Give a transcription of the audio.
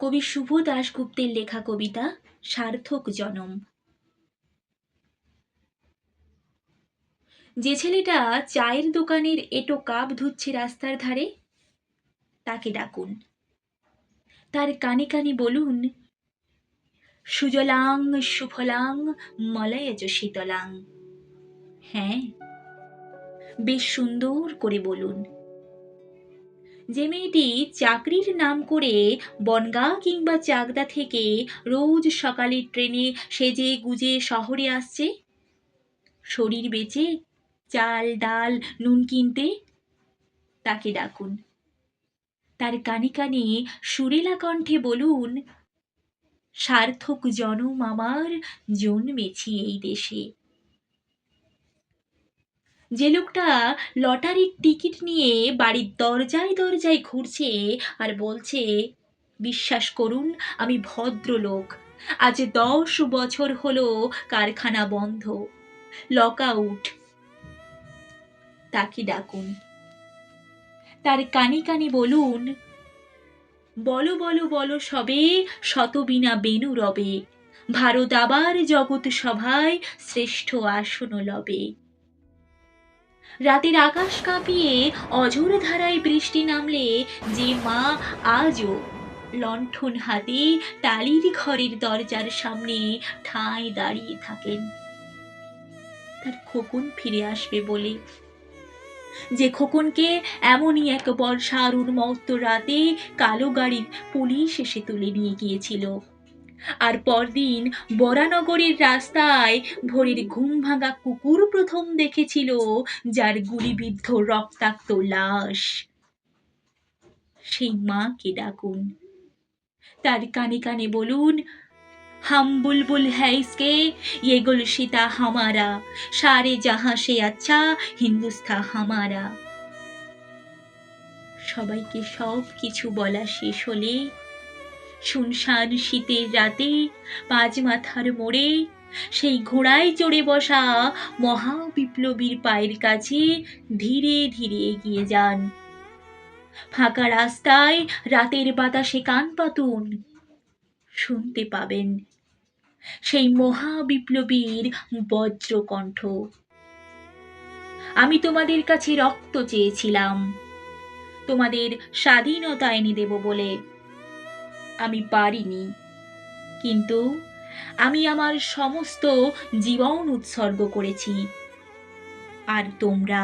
কবি শুভ দাশগুপ্তের লেখা কবিতা, সার্থক জনম। যে ছেলেটা চায়ের দোকানের এটো কাপ ধুচ্ছে রাস্তার ধারে, তাকে ডাকুন। তার কানে কানে বলুন, সুজলাং সুফলাং মলয়জ শীতলাং। হ্যাঁ বেশ সুন্দর করে বলুন। যে মেয়েটি চাকরির নাম করে বনগা কিংবা চাকদা থেকে রোজ সকালের ট্রেনে সেজে গুজে শহরে আসছে? শরীর বেচে, চাল, ডাল, নুন কিনতে? তাকে ডাকুন। তার কানে কানে সুরেলা কণ্ঠে বলুন, সার্থক জনম আমার জন্মেছি এই দেশে। যে লোকটা লটারির টিকিট নিয়ে বাড়ির দরজায় দরজায় ঘুরছে আর বলছে, বিশ্বাস করুন, আমি ভদ্রলোক। আজ দশ বছর হলো কারখানা বন্ধ। Lock out. তাকে ডাকুন। তার কানি কানি বলুন, বলো বলো বলো সবে শতবিনা বেনু রবে। ভারত আবার জগৎ সভায় শ্রেষ্ঠ আসন লবে। রাতের আকাশ কাঁপিয়ে অঝোর ধারায় বৃষ্টি নামলে যে মা আজও লণ্ঠন হাতে টালির ঘরের দরজার সামনে ঠাঁই দাঁড়িয়ে থাকেন। তার খোকন ফিরে আসবে বলে। যে খোকনকে এমনই এক বর্ষার উন্মত্ত রাতে কালো গাড়ির পুলিশ এসে তুলে নিয়ে গিয়েছিল। আর পরদিন বরানগরের রাস্তায় ভোরের ঘুম ভাঙা কুকুর প্রথম দেখেছিল যার গুলিবিদ্ধ রক্তাক্ত লাশ সেই মাকে ডাকুন তার কানে কানে বলুন হাম বুলবুল হ্যাঁ ইসকে ये गुलशिता हमारा सारे जहां से अच्छा হিন্দুস্তা হামারা সবাইকে সব কিছু বলা শেষ হলে শুনশান শীতের রাতে পাঁচ মাথার মোড়ে, সেই ঘোড়ায় চড়ে বসা মহাবিপ্লবীর পায়ের কাছে ধীরে ধীরে এগিয়ে যান। ফাঁকা রাস্তায় রাতের বাতাসে কান পাতুন শুনতে পাবেন সেই মহাবিপ্লবীর বজ্রকণ্ঠ। আমি তোমাদের কাছে রক্ত চেয়েছিলাম, তোমাদের স্বাধীনতা এনে দেব বলে আমি পারিনি। কিন্তু আমি আমার সমস্ত জীবন উৎসর্গ করেছি। আর তোমরা